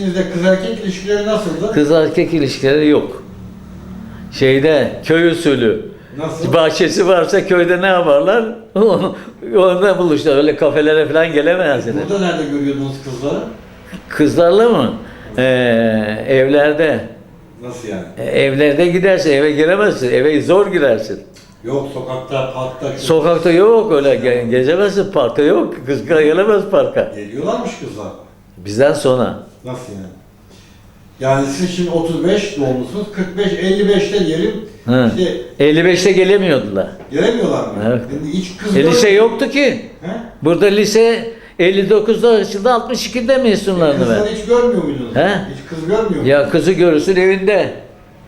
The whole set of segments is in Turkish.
gençliğinizde kız erkek ilişkileri nasıldı? Kız erkek ilişkileri yok. Şeyde köy usulü. Nasıl? Bahçesi varsa köyde ne yaparlar? Onda buluşlar. Öyle kafelere falan gelemezsiniz. Burada nerede görüyordunuz kızları? Kızlarla mı? Ee, evlerde. Nasıl yani? E, Evlerde gidersin, eve giremezsin. Eve zor girersin. Yok sokakta, parkta. şu- Sokakta yok öyle ge- gezemezsin, parkta yok. Kız gelemez parka. Geliyorlarmış kızlar. Bizden sonra. Nasıl yani? Yani siz şimdi 35 doğumlusunuz, 45, 55'te diyelim. Hı. İşte 55'te gelemiyordular. gelemiyorlar mı? Evet. Yani hiç kız E, lise yoktu ki. He? Burada lise 59'da açıldı, 62'de mezunlarını Kızları ver. hiç görmüyor muydunuz? He? Hiç kız görmüyor muydunuz? Ya kızı görürsün evinde.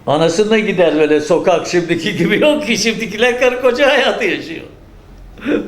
Anasınla gider böyle sokak şimdiki gibi yok ki şimdikiler karı koca hayatı yaşıyor.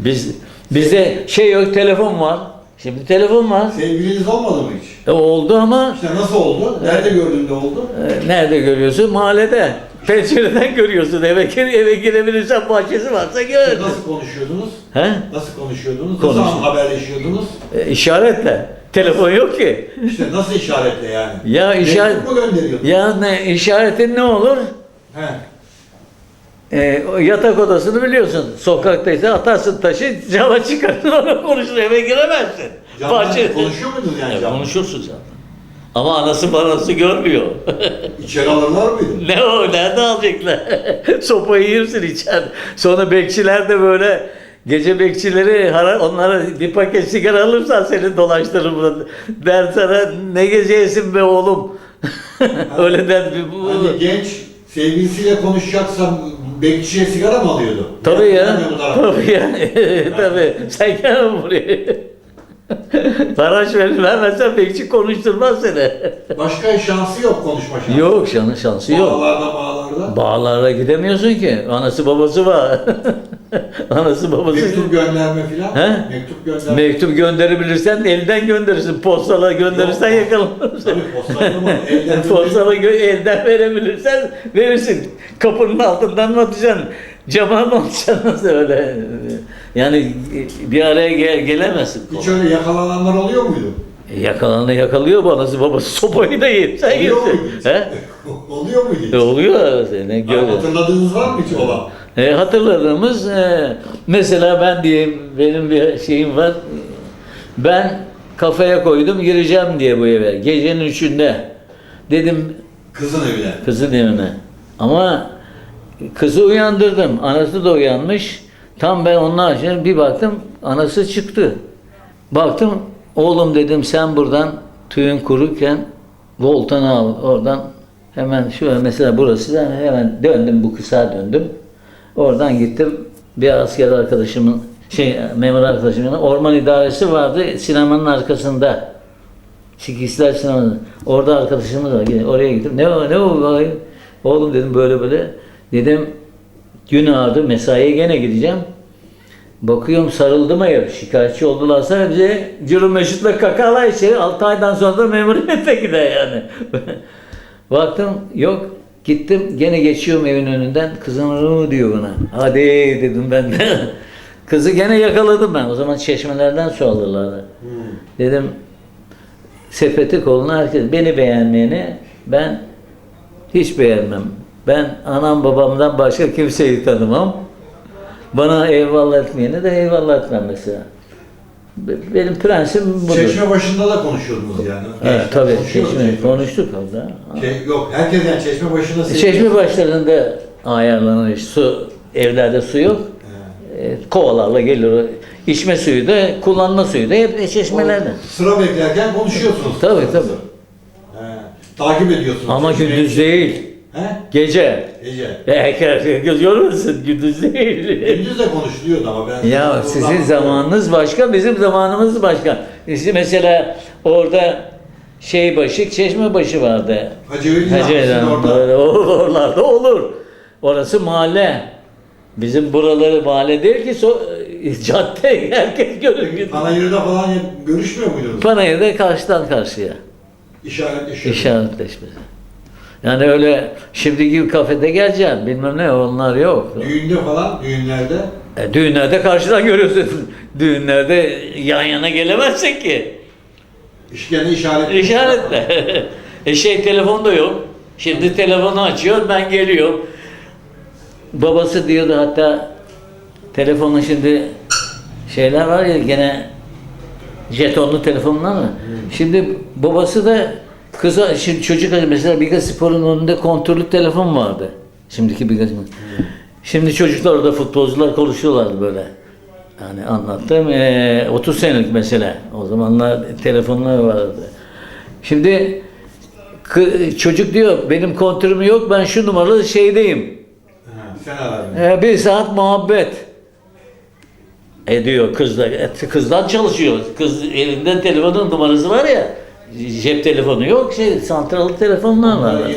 Biz bizde şey yok telefon var. Şimdi telefon var. Sevgiliniz olmadı mı hiç? E, oldu ama İşte nasıl oldu? Nerede gördüğünde oldu? e, nerede görüyorsun? Mahallede. Pencereden görüyorsun. Eve, gir- eve girebilirsen bahçesi varsa gör. Nasıl konuşuyordunuz? He? Nasıl konuşuyordunuz? Konuş- Nasıl haberleşiyordunuz? E, işaretle. Telefon yok ki. İşte nasıl işaretle yani? Ya işaret Mektup mu gönderiyordunuz? ya ne işaretin ne olur? He. E, yatak odasını biliyorsun. Sokaktaysa atarsın taşı, cama çıkarsın ona konuşur eve giremezsin. Camdan Bahçe- konuşuyor muydunuz yani Ya camdan? konuşursun zaten. Ama anası babası görmüyor. İçeri alırlar mıydı? ne o, nerede alacaklar? Sopayı yersin içer. Sonra bekçiler de böyle gece bekçileri hara- onlara bir paket sigara alırsan seni dolaştırır burada. Der sana ne geceysin be oğlum. Öyle der. bir- Bu, Hani genç sevgilisiyle konuşacaksa bekçiye sigara mı alıyordu? Tabii ya. Tabii ya. Tabii. Sen gel buraya. Paraş verir vermezsen bekçi konuşturmaz seni. Başka şansı yok konuşma şansı. Yok şanı şansı yok. Bağlarda bağlarda. Bağlarla gidemiyorsun ki. Anası babası var. Anası babası. Mektup gönderme filan. He? Mektup gönderme. Mektup gönderebilirsen elden gönderirsin. Postala gönderirsen Yok. yakalanırsın. Tabii postayla mı? Elden Postala gö- elden verebilirsen verirsin. Kapının altından mı atacaksın? Cama mı atacaksın? Öyle? Yani bir araya gel gelemezsin. Hiç öyle yakalananlar oluyor muydu? E, Yakalanı yakalıyor bu anası babası sopayı da yer. Sen Oluyor muydu? He? oluyor muydu? hiç? E, oluyor. Ha, gör. Hatırladığınız var mı hiç olan? E, hatırladığımız e, mesela ben diyeyim benim bir şeyim var. Ben kafaya koydum gireceğim diye bu eve. Gecenin üçünde. Dedim Kızın evine. kızın evine. Ama kızı uyandırdım. Anası da uyanmış. Tam ben onlar için bir baktım anası çıktı. Baktım oğlum dedim sen buradan tüyün kurukken voltanı al oradan hemen şöyle mesela burası hemen döndüm bu kısa döndüm. Oradan gittim bir asker arkadaşımın şey memur arkadaşımın orman idaresi vardı sinemanın arkasında. Sikisler sineması. Orada arkadaşımız var. Oraya gittim. Ne o ne o? Oğlum dedim böyle böyle. Dedim gün ağırdı mesaiye gene gideceğim. Bakıyorum sarıldı mı ev? Şikayetçi oldularsa bize cürüm meşrutle kakala içeri. 6 aydan sonra da memuriyete gider yani. Baktım yok. Gittim gene geçiyorum evin önünden. Kızım mı diyor bana. Hadi dedim ben de. Kızı gene yakaladım ben. O zaman çeşmelerden su alırlardı. Dedim sepeti koluna herkes beni beğenmeyeni ben hiç beğenmem. Ben anam babamdan başka kimseyi tanımam. Bana eyvallah etmeyene de eyvallah etmem mesela. Be- Benim prensibim budur. Çeşme başında da konuşuyordunuz yani. Evet, Gençler tabii. Çeşme, çeşme. konuştuk orada. Şey, yok herkes yani çeşme başında sevgili- Çeşme başlarında ayarlanır. Su, evlerde su yok. E, kovalarla gelir. İçme suyu da, kullanma suyu da hep çeşmelerde. O Sıra beklerken konuşuyorsunuz. Tabii, tabii. He. Takip ediyorsunuz. Ama gündüz değil. He? Gece. Gece. Görüyor musun? Gündüz değil. Gündüz de konuşuluyordu ama ben... Ya sizin zamanınız başka, bizim zamanımız başka. İşte mesela orada şey başı, çeşme başı vardı. Hacı Veli Hacı Elan, orada. oralarda olur. Orası mahalle. Bizim buraları mahalle değil ki so cadde herkes görür. Panayır'da falan görüşmüyor muydunuz? Panayır'da karşıdan karşıya İşaretleşiyor. işaretleşmesi. Yani öyle şimdi gibi kafede geleceksin bilmem ne onlar yok. Düğünde falan, düğünlerde E, düğünlerde karşıdan görüyorsun. Düğünlerde yan yana gelemezsin ki. Gene işaret. İşaretle. e şey telefon da yok. Şimdi telefonu açıyor ben geliyorum. Babası diyordu hatta telefonun şimdi şeyler var ya gene jetonlu telefonlar mı? Şimdi babası da kıza şimdi çocuk mesela Biga Spor'un önünde kontrollü telefon vardı. Şimdiki Biga Spor. Şimdi çocuklar orada futbolcular konuşuyorlardı böyle. Yani anlattım. Eee 30 senelik mesele. O zamanlar telefonlar vardı. Şimdi kı- çocuk diyor benim kontürüm yok ben şu numaralı şeydeyim. Ha, sen aradın. Ee, bir saat muhabbet ediyor kızla. E, Kızdan çalışıyor. Kız elinde telefonun numarası var ya. Cep telefonu yok. Şey, santralı telefonlar var.